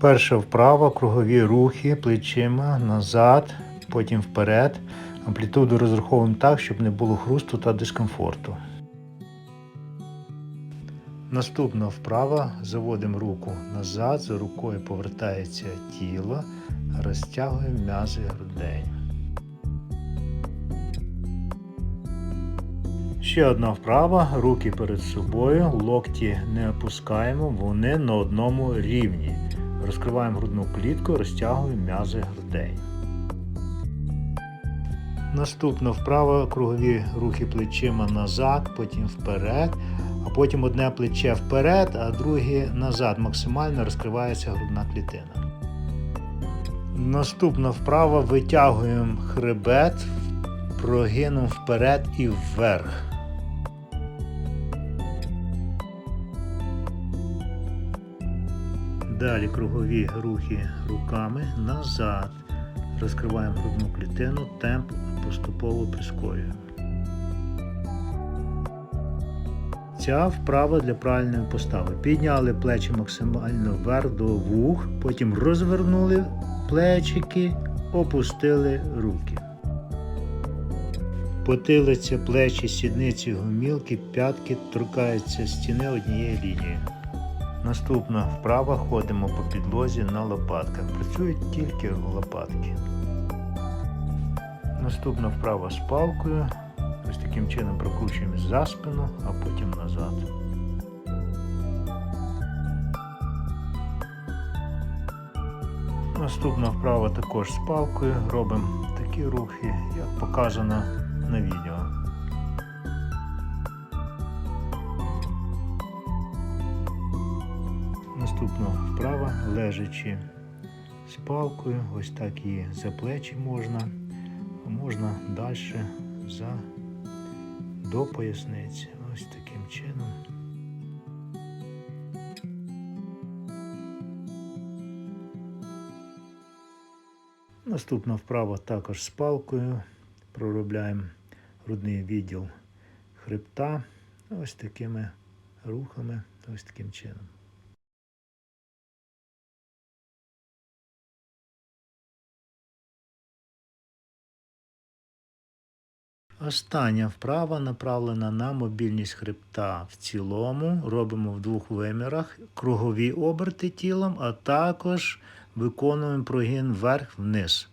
Перша вправа, кругові рухи плечима назад, потім вперед. Амплітуду розраховуємо так, щоб не було хрусту та дискомфорту. Наступна вправа. Заводимо руку назад, за рукою повертається тіло, розтягуємо м'язи грудей. Ще одна вправа, руки перед собою, локті не опускаємо, вони на одному рівні. Розкриваємо грудну клітку, розтягуємо м'язи грудей. Наступна вправа, кругові рухи плечима назад, потім вперед, а потім одне плече вперед, а друге назад. Максимально розкривається грудна клітина. Наступна вправа витягуємо хребет, прогином вперед і вверх. Далі кругові рухи руками назад. Розкриваємо грудну клітину, темп поступово прискорюємо. Ця вправа для правильної постави. Підняли плечі максимально вверх до вух, потім розвернули плечики, опустили руки. Потилиця, плечі, сідниці, гомілки, п'ятки торкаються стіни однією лінією. Наступна вправа ходимо по підлозі на лопатках. Працюють тільки лопатки. Наступна вправа з палкою. Ось таким чином прокручуємо за спину, а потім назад. Наступна вправа також з палкою. Робимо такі рухи, як показано на відео. Наступна вправа, лежачи з палкою, ось так її за плечі можна, а можна далі за до поясниці. Ось таким чином. Наступна вправа також з палкою. Проробляємо грудний відділ хребта ось такими рухами, ось таким чином. Остання вправа направлена на мобільність хребта в цілому. Робимо в двох вимірах кругові оберти тілом, а також виконуємо прогін вверх-вниз.